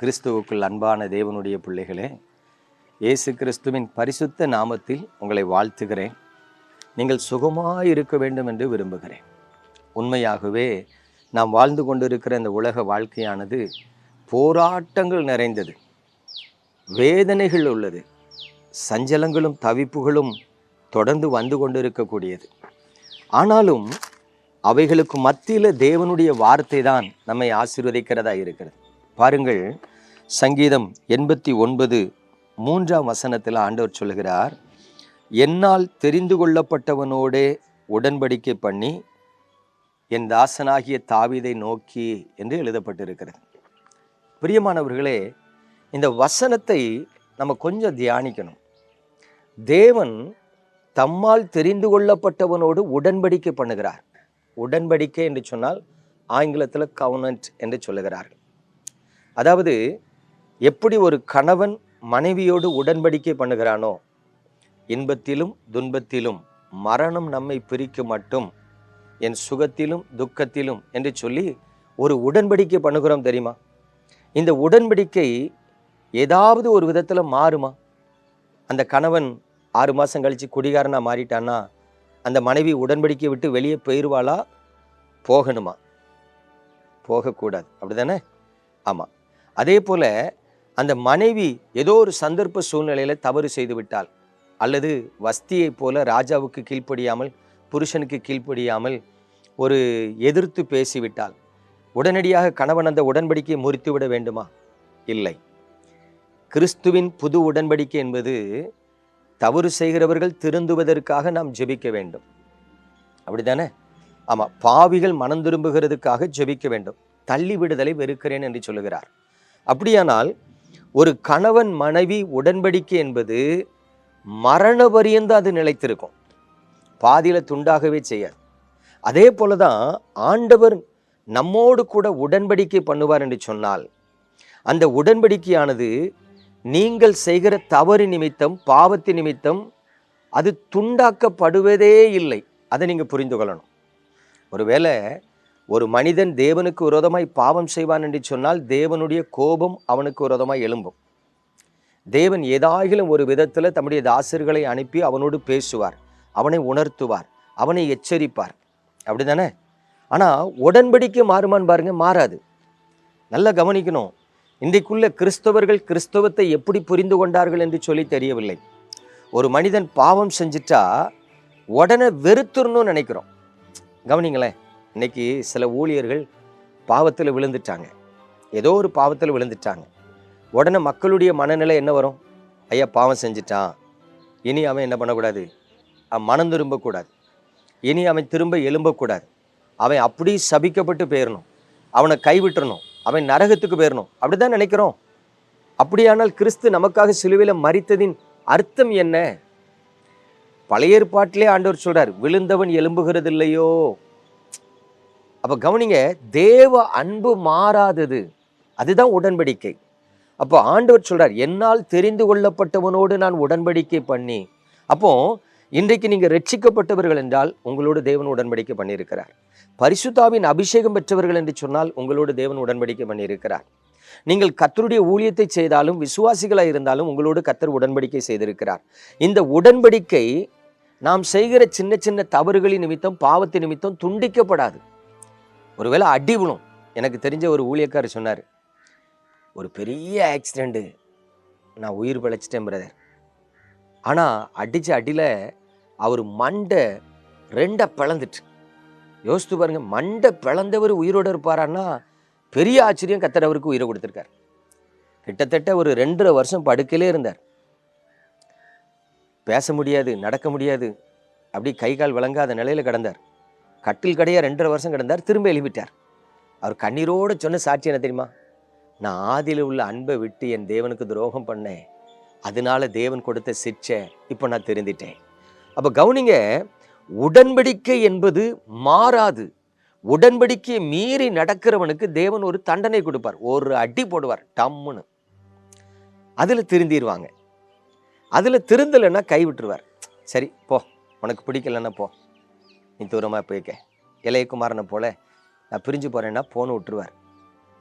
கிறிஸ்துவுக்குள் அன்பான தேவனுடைய பிள்ளைகளே இயேசு கிறிஸ்துவின் பரிசுத்த நாமத்தில் உங்களை வாழ்த்துகிறேன். நீங்கள் சுகமாக இருக்க வேண்டும் என்று விரும்புகிறேன். உண்மையாகவே நாம் வாழ்ந்து கொண்டிருக்கிற இந்த உலக வாழ்க்கையானது போராட்டங்கள் நிறைந்தது. வேதனைகள் உள்ளது. சஞ்சலங்களும் தவிப்புகளும் தொடர்ந்து வந்து கொண்டிருக்கக்கூடியது. ஆனாலும் அவைகளுக்கு மத்தியில் தேவனுடைய வார்த்தை தான் நம்மை ஆசீர்வதிக்கிறதா இருக்கிறது. பாருங்கள் சங்கீதம் எண்பத்தி ஒன்பது மூன்றாம் வசனத்தில் ஆண்டவர் சொல்கிறார் என்னால் தெரிந்து கொள்ளப்பட்டவனோடே உடன்படிக்கை பண்ணி என் தாசனாகிய தாவிதை நோக்கி என்று எழுதப்பட்டிருக்கிறது. பிரியமானவர்களே இந்த வசனத்தை நம்ம கொஞ்சம் தியானிக்கணும். தேவன் தம்மால் தெரிந்து கொள்ளப்பட்டவனோடு உடன்படிக்கை பண்ணுகிறார். உடன்படிக்கை என்று சொன்னால் ஆங்கிலத்தில் கவுனன்ட் என்று சொல்லுகிறார்கள். அதாவது எப்படி ஒரு கணவன் மனைவியோடு உடன்படிக்கை பண்ணுகிறானோ இன்பத்திலும் துன்பத்திலும் மரணம் நம்மை பிரிக்க மட்டும் என் சுகத்திலும் துக்கத்திலும் என்று சொல்லி ஒரு உடன்படிக்கை பண்ணுகிறோம் தெரியுமா? இந்த உடன்படிக்கை ஏதாவது ஒரு விதத்தில் மாறுமா? அந்த கணவன் ஆறு மாதம் கழித்து குடிகாரனாக மாறிட்டான்னா அந்த மனைவி உடன்படிக்கை விட்டு வெளியே போயிடுவாளா போகணுமா? போகக்கூடாது. அப்படிதானே ஆமாம் அதே போல் அந்த மனைவி ஏதோ ஒரு சந்தர்ப்ப சூழ்நிலையில் தவறு செய்து விட்டால் அல்லது வஸ்தியைப் போல ராஜாவுக்கு கீழ்ப்படியாமல் புருஷனுக்கு கீழ்ப்படியாமல் ஒரு எதிர்த்து பேசிவிட்டால் உடனடியாக கணவன் அந்த உடன்படிக்கையை முறித்து விட வேண்டுமா? இல்லை. கிறிஸ்துவின் புது உடன்படிக்கை என்பது தவறு செய்கிறவர்கள் திருந்துவதற்காக நாம் ஜெபிக்க வேண்டும். அப்படிதானே ஆமாம் பாவிகள் மனம் திரும்புகிறதுக்காக ஜெபிக்க வேண்டும். தள்ளி விடுதலை வெறுக்கிறேன் என்று சொல்லுகிறார். அப்படியானால் ஒரு கணவன் மனைவி உடன்படிக்கை என்பது மரண பரியந்து அது நிலைத்திருக்கும். பாதியில் துண்டாகவே செய்யாது. அதே போல தான் ஆண்டவர் நம்மோடு கூட உடன்படிக்கை பண்ணுவார் என்று சொன்னால் அந்த உடன்படிக்கையானது நீங்கள் செய்கிற தவறு நிமித்தம் பாவத்து நிமித்தம் அது துண்டாக்கப்படுவதே இல்லை. அதை நீங்கள் புரிந்து கொள்ளணும். ஒருவேளை ஒரு மனிதன் தேவனுக்கு விரோதமாய் பாவம் செய்வான் என்று சொன்னால் தேவனுடைய கோபம் அவனுக்கு விரோதமாய் எழும்பும். தேவன் ஏதாகிலும் ஒரு விதத்தில் தம்முடைய தாசர்களை அனுப்பி அவனோடு பேசுவார் அவனை உணர்த்துவார் அவனை எச்சரிப்பார். அப்படிதானே ஆனால் உடன்படிக்கை மாறுமான்னு பாருங்க மாறாது. நல்லா கவனிக்கணும். இன்றைக்குள்ள கிறிஸ்தவர்கள் கிறிஸ்தவத்தை எப்படி புரிந்து கொண்டார்கள் என்று சொல்லி தெரியவில்லை. ஒரு மனிதன் பாவம் செஞ்சிட்டா உடனே வெறுத்துடணும்னு நினைக்கிறோம். கவனிங்களேன். இன்னைக்கு சில ஊழியர்கள் பாவத்தில் விழுந்துட்டாங்க. ஏதோ ஒரு பாவத்தில் விழுந்துட்டாங்க. உடனே மக்களுடைய மனநிலை என்ன வரும்? ஐயா பாவம் செஞ்சிட்டான். இனி அவன் என்ன பண்ணக்கூடாது? அவன் மனம் திரும்பக்கூடாது. இனி அவன் திரும்ப எழும்பக்கூடாது. அவன் அப்படி சபிக்கப்பட்டு போயிடணும் அவனை கைவிட்டுறணும். அவன் நரகத்துக்கு போயிடணும் அப்படிதான் நினைக்கிறோம். அப்படியானால் கிறிஸ்து நமக்காக சிலுவையில் மறித்ததின் அர்த்தம் என்ன? பழைய ஏற்பாட்டிலே ஆண்டவர் சொல்கிறார் விழுந்தவன் எலும்புகிறது இல்லையோ அப்போ கவனிங்க தேவ அன்பு மாறாதது. அதுதான் உடன்படிக்கை. அப்போ ஆண்டவர் சொல்கிறார் என்னால் தெரிந்து கொள்ளப்பட்டவனோடு நான் உடன்படிக்கை பண்ணி. அப்போ இன்றைக்கு நீங்கள் ரட்சிக்கப்பட்டவர்கள் என்றால் உங்களோடு தேவன் உடன்படிக்கை பண்ணியிருக்கிறார். பரிசுத்தாவின் அபிஷேகம் பெற்றவர்கள் என்று சொன்னால் உங்களோடு தேவன் உடன்படிக்கை பண்ணியிருக்கிறார். நீங்கள் கத்தருடைய ஊழியத்தை செய்தாலும் விசுவாசிகளாக இருந்தாலும் உங்களோடு கத்தர் உடன்படிக்கை செய்திருக்கிறார். இந்த உடன்படிக்கை நாம் செய்கிற சின்ன சின்ன தவறுகளின் நிமித்தம் பாவத்தின் நிமித்தம் துண்டிக்கப்படாது. ஒருவேளை அடி விழும். எனக்கு தெரிஞ்ச ஒரு ஊழியக்காரர் சொன்னார் ஒரு பெரிய ஆக்சிடெண்ட்டு நான் உயிர் பிழைச்சிட்டேன் பிரதர் ஆனால் அடித்த அடியில் அவர் மண்டை ரெண்டை பிளந்துட்டு யோசித்து பாருங்கள் மண்டை பிளந்தவர் உயிரோடு இருப்பாரான்னா பெரிய ஆச்சரியம் கத்தர் உயிரை கொடுத்துருக்கார். கிட்டத்தட்ட ஒரு ரெண்டரை வருஷம் படுக்கையிலே இருந்தார். பேச முடியாது நடக்க முடியாது அப்படி கை கால் விளங்காத நிலையில் கிடந்தார். கட்டில் கடையாக ரெண்டரை வருஷம் கிடந்தார் திரும்ப எழுப்பிட்டார். அவர் கண்ணீரோடு சொன்ன சாட்சி என்ன தெரியுமா? நான் ஆதியில் உள்ள அன்பை விட்டு என் தேவனுக்கு துரோகம் பண்ணேன். அதனால தேவன் கொடுத்த சிக்ஷை இப்போ நான் தெரிந்துட்டேன். அப்போ கவுனிங்க உடன்படிக்கை என்பது மாறாது. உடன்படிக்கையை மீறி நடக்கிறவனுக்கு தேவன் ஒரு தண்டனை கொடுப்பார். ஒரு அடி போடுவார் டம்முன்னு. அதில் திருந்திடுவாங்க அதில் திருந்தலைன்னா கை விட்டுருவார். சரி போ. உனக்கு பிடிக்கலன்னா போ. நீ தூரமாக போயிருக்க. இளையகுமாரனை போல நான் பிரிஞ்சு போகிறேன்னா ஃபோனை விட்டுருவார்.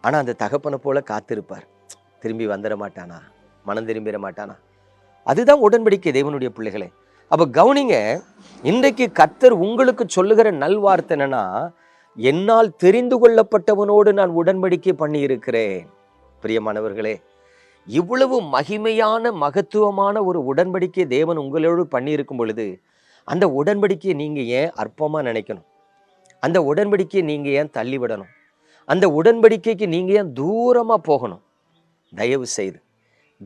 ஆனால் அந்த தகப்பனை போல காத்திருப்பார். திரும்பி வந்துட மாட்டானா? மனம் திரும்பிட மாட்டானா? அதுதான் உடன்படிக்கை தேவனுடைய பிள்ளைகளே. அப்போ கவனிங்க இன்றைக்கு கத்தர் உங்களுக்கு சொல்லுகிற நல்வார்த்தை என்னன்னா என்னால் தெரிந்து கொள்ளப்பட்டவனோடு நான் உடன்படிக்கை பண்ணி இருக்கிறேன் பிரியமானவர்களே இவ்வளவு மகிமையான மகத்துவமான ஒரு உடன்படிக்கை தேவன் உங்களோடு பண்ணியிருக்கும் பொழுது அந்த உடன்படிக்கையை நீங்கள் ஏன் அற்பமாக நினைக்கணும்? அந்த உடன்படிக்கையை நீங்கள் ஏன் தள்ளி விடணும் அந்த உடன்படிக்கைக்கு நீங்கள் ஏன் தூரமாக போகணும்? தயவு செய்து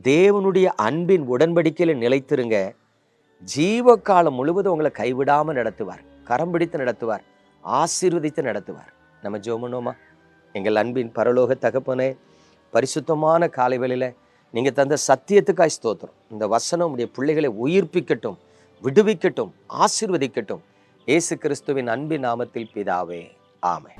தேவனுடைய அன்பின் உடன்படிக்கையில் நிலைத்திருங்க. ஜீவ காலம் முழுவதும் உங்களை கைவிடாமல் நடத்துவார். கரம் பிடித்து நடத்துவார். ஆசீர்வதித்து நடத்துவார். நம்ம ஜோமனோமா எங்கள் அன்பின் பரலோக தகப்பனே பரிசுத்தமான காலை வேளையில் நீங்கள் தந்த சத்தியத்துக்காய் ஸ்தோத்திரம். இந்த வசனம் உடைய பிள்ளைகளை உயிர்ப்பிக்கட்டும். விடுவிக்கட்டும் ஆசீர்வதிக்கட்டும். இயேசு கிறிஸ்துவின் அன்பின் நாமத்தில் பிதாவே ஆமை